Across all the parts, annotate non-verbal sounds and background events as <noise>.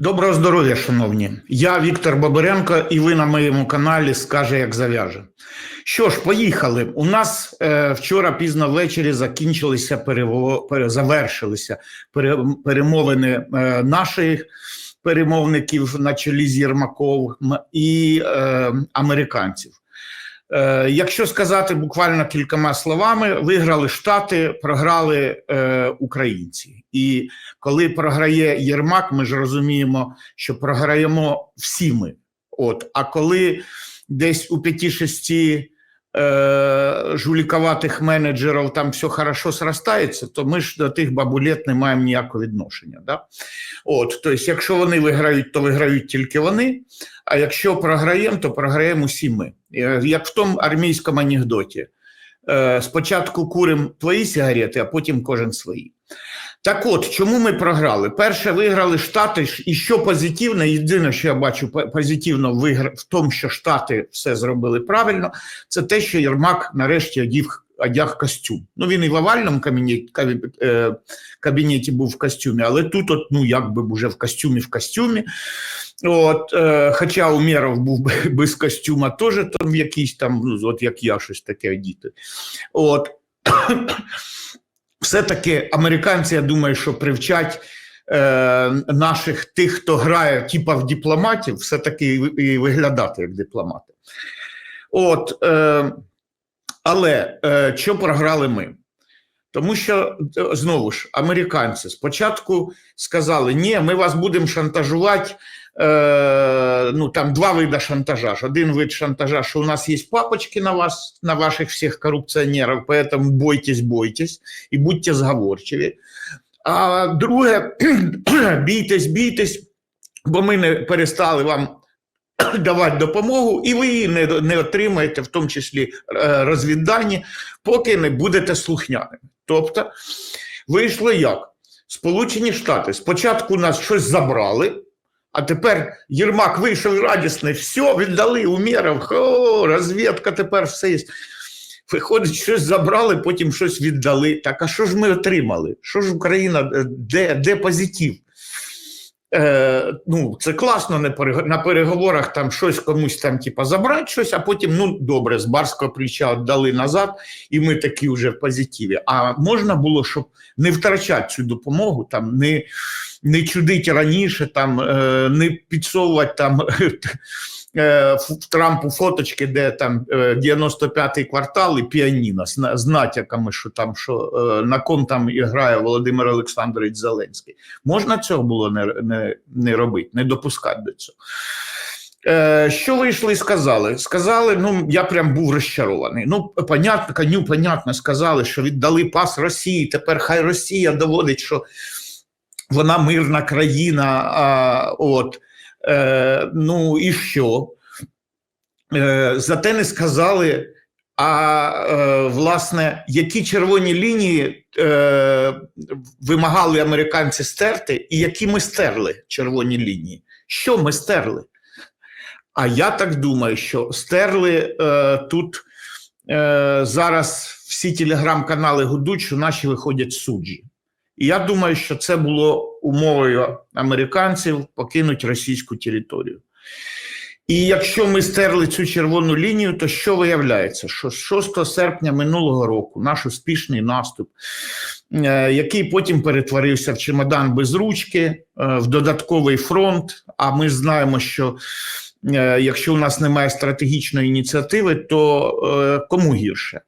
Доброго здоров'я, шановні. Я Віктор Бабиренко, і ви на моєму каналі Скаже, як зав'яже. Що ж, поїхали. У нас е, вчора пізно ввечері закінчилися перево... пере... завершилися пере... перемовини е, наших перемовників на чолі з Єрмаков і е, американців. Е, якщо сказати буквально кількома словами, виграли Штати, програли е, українці, і коли програє Єрмак, ми ж розуміємо, що програємо всі ми. От а коли десь у 5-6 Е, э, жуліковатих менеджерів там все хорошо сростається, то ми ж до тих бабулет не маємо ніякого відношення. Да? От, Тобто, якщо вони виграють, то виграють тільки вони. А якщо програємо, то програємо усі ми. Е, як в тому армійському анекдоті: е, спочатку куримо твої сигарети, а потім кожен свої. Так от, чому ми програли? Перше, виграли Штати, і що позитивно, єдине, що я бачу позитивно в, тому, що Штати все зробили правильно, це те, що Єрмак нарешті одів, одяг костюм. Ну, він і в овальному кабінеті, кабінеті був в костюмі, але тут, от, ну, якби б уже в костюмі в костюмі. От, е, хоча Умєров був <laughs> без костюма, теж там якийсь там, ну, от як я, щось таке одіти. От. Все-таки американці, я думаю, що привчать е, наших тих, хто грає типа в дипломатів, все-таки і, виглядати як дипломати. От, е, але е, що програли ми? Тому що е, знову ж американці спочатку сказали: ні, ми вас будемо шантажувати. Е, ну там два види шантажа. Один вид шантажа, що у нас є папочки на вас, на ваших всіх коррупціонерів, поэтому бойтесь, бойтесь і будьте зговорчиві. А друге, <clears throat> бійтесь, бійтесь, бо ми не перестали вам <clears throat> давати допомогу, і ви її не, не отримаєте, в тому числі е, розвіддані, поки не будете слухняними. Тобто, вийшло як? Сполучені Штати спочатку нас щось забрали, а тепер Єрмак вийшов радісний, все, віддали уміров, о, розвідка тепер все є. Виходить, щось забрали, потім щось віддали. Так, а що ж ми отримали? Що ж Україна, е, де, де позитив? Е, ну, це класно на переговорах там щось комусь там, типа, забрати щось, а потім, ну добре, з барського плеча віддали назад, і ми такі вже в позитиві. А можна було, щоб не втрачати цю допомогу, там не, не чудити раніше, там е, не підсовувати там. <laughs> е, Трампу фоточки, де там е, 95-й квартал і піаніно з, натяками, що там що е, на ком там грає Володимир Олександрович Зеленський. Можна цього було не, не, не робити, не допускати до цього. Е, що вийшли і сказали? Сказали, ну я прям був розчарований. Ну, понятно, коню, понятно, сказали, що віддали пас Росії. Тепер хай Росія доводить, що вона мирна країна. А, от, е, ну і що? Е, зате не сказали. А е, власне, які червоні лінії е, вимагали американці стерти, і які ми стерли червоні лінії? Що ми стерли? А я так думаю, що стерли е, тут е, зараз всі телеграм-канали гудуть, що наші виходять суджі. І я думаю, що це було умовою американців покинути російську територію. І якщо ми стерли цю червону лінію, то що виявляється? Що 6 серпня минулого року наш успішний наступ, е, який потім перетворився в чемодан без ручки, е, в додатковий фронт. А ми знаємо, що е, якщо у нас немає стратегічної ініціативи, то кому гірше?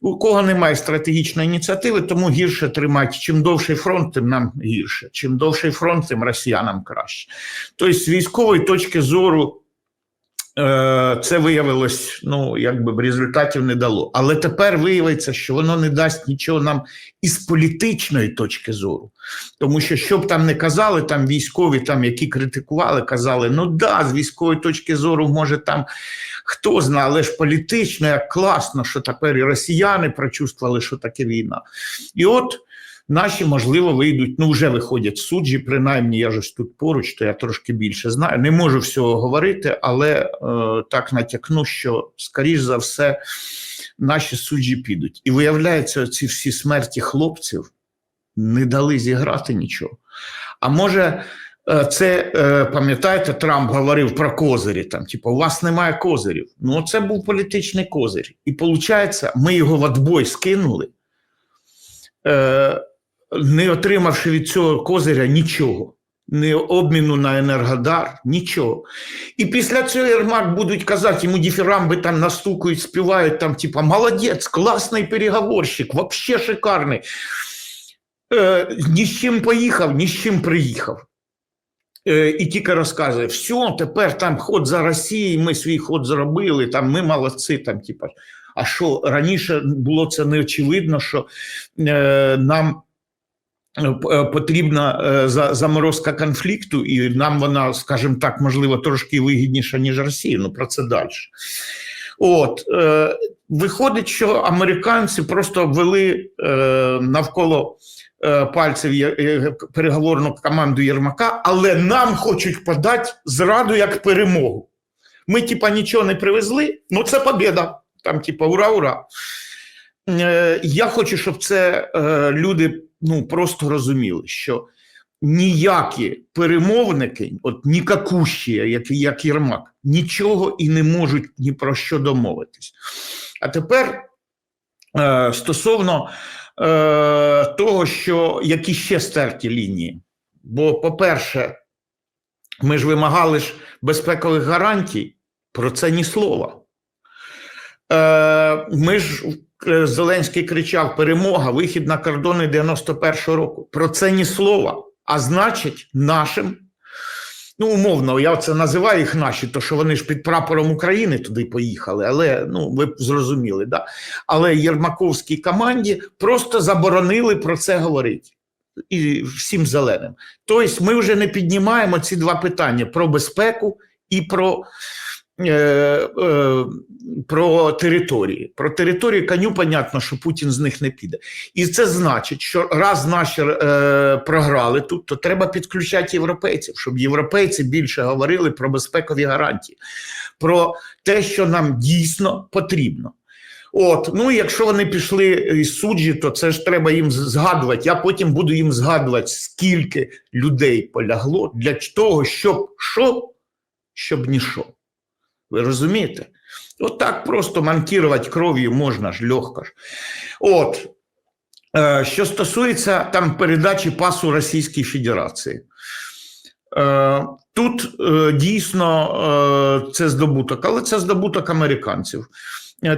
У кого немає стратегічної ініціативи, тому гірше тримати. Чим довший фронт, тим нам гірше. Чим довший фронт, тим росіянам краще. Тобто, з військової точки зору. Е, Це виявилось, ну якби результатів не дало. Але тепер виявиться, що воно не дасть нічого нам із політичної точки зору. Тому що, що б там не казали, там військові, там, які критикували, казали: ну да, з військової точки зору, може там хто знає, але ж політично як класно, що тепер і росіяни прочувствували, що таке війна. І от наші, можливо, вийдуть, ну вже виходять суджі, принаймні я ж тут поруч, то я трошки більше знаю. Не можу всього говорити, але е, так натякну, що, скоріш за все, наші суджі підуть. І виявляється, ці всі смерті хлопців не дали зіграти нічого. А може, Е, Це е, пам'ятаєте, Трамп говорив про козирі. Там, типу, у вас немає козирів. Ну, це був політичний козир. І виходить, ми його в отбой скинули, е, не отримавши від цього козиря нічого, ні обміну на енергодар, нічого. І після цього Єрмак будуть казати, йому діфірамби там настукають, співають там, типу, молодець, класний переговорщик, вообще шикарний. Е, ні з чим поїхав, ні з чим приїхав. Е, і тільки розказує, все, тепер там ход за Росією, ми свій ход зробили, там ми молодці. Там, типу. А що раніше було це неочевидно, що е, нам потрібна е, заморозка конфлікту, і нам вона, скажімо так, можливо, трошки вигідніша, ніж Росія. Ну про це далі. От е, виходить, що американці просто ввели е, навколо е, пальців е, переговорну команду Єрмака, але нам хочуть подати зраду як перемогу. Ми, типа, нічого не привезли, ну це побіда. Там, типа, ура, ура. Е, я хочу, щоб це е, люди ну, просто розуміли, що ніякі перемовники, от нікакущі, як, як Єрмак, нічого і не можуть ні про що домовитись. А тепер е, стосовно е, того, що які ще стерті лінії. Бо, по-перше, ми ж вимагали ж безпекових гарантій, про це ні слова. Е, ми ж Зеленський кричав: перемога, вихід на кордони 91-го року. Про це ні слова. А значить, нашим, ну умовно, я це називаю їх наші, то що вони ж під прапором України туди поїхали, але ну ви б зрозуміли, да? але Єрмаковській команді просто заборонили про це говорити. І всім зеленим. Тобто, ми вже не піднімаємо ці два питання про безпеку і про про території. Про території коню, понятно, що Путін з них не піде. І це значить, що раз наші е, програли тут, то треба підключати європейців, щоб європейці більше говорили про безпекові гарантії, про те, що нам дійсно потрібно. От, ну якщо вони пішли із суджі, то це ж треба їм згадувати. Я потім буду їм згадувати, скільки людей полягло для того, щоб що, щоб ніщо. Ви розумієте? От так просто манкірувати кров'ю можна ж легко ж. От, е, що стосується там передачі пасу Російській Федерації. Е, Тут е, дійсно це здобуток, але це здобуток американців.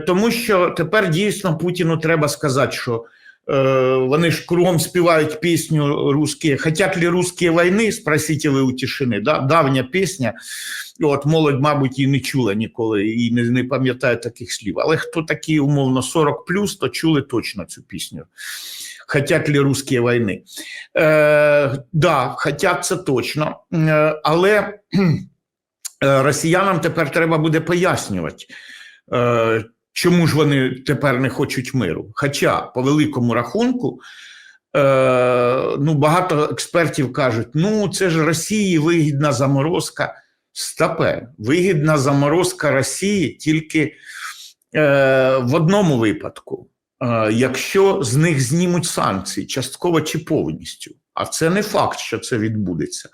Тому що тепер дійсно Путіну треба сказати, що вони ж кругом співають пісню русські. Хотять ли русські війни? Спросите ви у тишини. Да? Давня пісня. От молодь, мабуть, і не чула ніколи, і не, не пам'ятає таких слів. Але хто такі, умовно, 40 плюс, то чули точно цю пісню. Хотять ли русські війни? Е, да, хотять це точно. Е, але е, росіянам тепер треба буде пояснювати. Е, Чому ж вони тепер не хочуть миру? Хоча, по великому рахунку, е, ну, багато експертів кажуть: ну, це ж Росії вигідна заморозка. Стапе, вигідна заморозка Росії тільки е, в одному випадку, якщо з них знімуть санкції, частково чи повністю. А це не факт, що це відбудеться.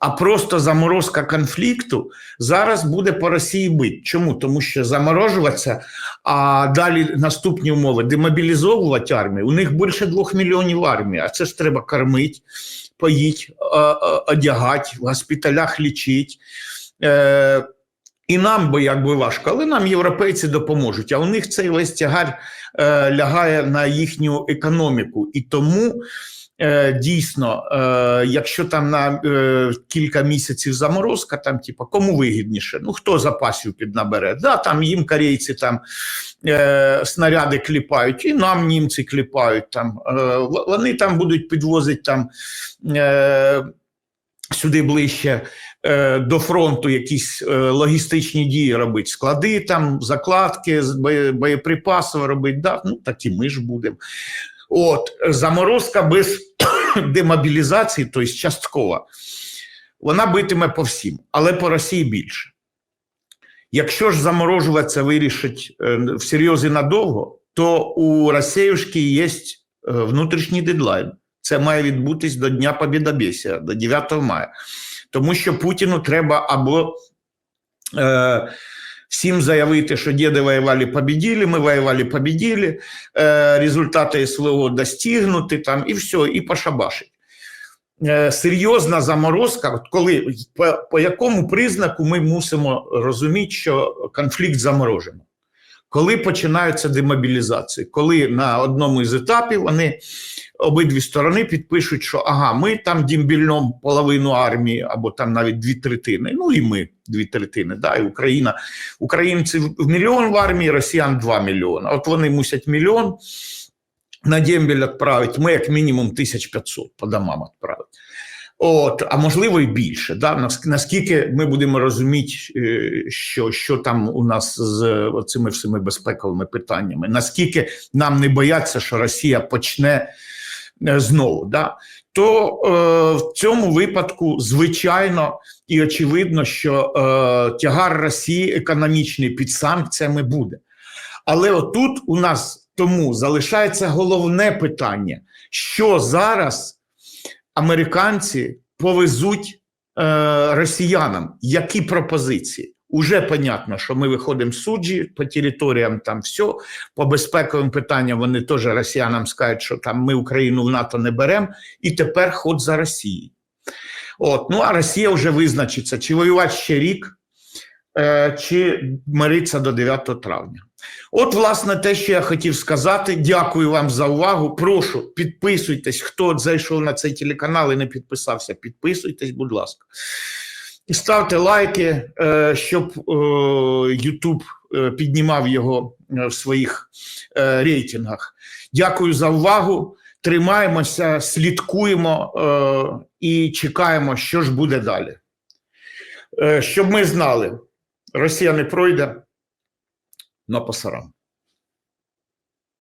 А просто заморозка конфлікту зараз буде по Росії бити. Чому? Тому що заморожуватися, а далі наступні умови демобілізовувати армію. У них більше двох мільйонів армії, а це ж треба кормити, поїть, е, е, одягати, в госпіталях лічити. І нам би якби важко, але нам європейці допоможуть. А у них цей весь тягар е, лягає на їхню економіку. І тому е, дійсно, е, якщо там на е, кілька місяців заморозка, там типу, кому вигідніше? Ну хто запасів піднабере? Да, там їм корейці там е, снаряди кліпають, і нам німці кліпають. Там е, вони там будуть підвозити там. Е, Сюди ближче е, до фронту якісь е, логістичні дії робити, склади там, закладки, з боє- робити. Да? Ну так і ми ж будемо. От заморозка без <coughs> демобілізації, тобто часткова, вона битиме по всім, але по Росії більше. Якщо ж заморожуватися вирішить е, всерйоз і надовго, то у Росіюшки є е, внутрішній дедлайн. Це має відбутись до Дня Побєдобєсія, до 9 мая. Тому що Путіну треба або е, всім заявити, що діди воювали, победили, ми воювали, победили, е, результати СВО достигнуті, там, і все, і пошабашить. Е, серйозна заморозка, коли по, по якому признаку ми мусимо розуміти, що конфлікт заморожено? Коли починаються демобілізації, коли на одному із етапів вони обидві сторони підпишуть, що ага, ми там дімбільном половину армії, або там навіть дві третини, ну і ми дві третини, да, і Україна. Українців мільйон в армії, росіян 2 мільйони. От вони мусять мільйон на дембель відправити, ми як мінімум 1500 по домам відправити. От, а можливо і більше. Да? Нас- Наскільки ми будемо розуміти, е, що, що там у нас з цими всіми безпековими питаннями, наскільки нам не бояться, що Росія почне е, знову, да? то е, в цьому випадку, звичайно і очевидно, що е, тягар Росії економічний під санкціями буде. Але отут у нас тому залишається головне питання, що зараз американці повезуть е, росіянам, які пропозиції. Уже понятно, що ми виходимо з суджі по територіям, там все, по безпековим питанням вони теж росіянам скажуть, що там ми Україну в НАТО не беремо, і тепер ход за Росією. От, ну а Росія вже визначиться, чи воювати ще рік, е, чи мириться до 9 травня. От, власне, те, що я хотів сказати. Дякую вам за увагу. Прошу, підписуйтесь. Хто зайшов на цей телеканал і не підписався, підписуйтесь, будь ласка. Ставте лайки, е, щоб е, YouTube е, піднімав його е, в своїх е, рейтингах. Дякую за увагу. Тримаємося, слідкуємо е, і чекаємо, що ж буде далі. Е, Щоб ми знали, Росія не пройде на пасарам.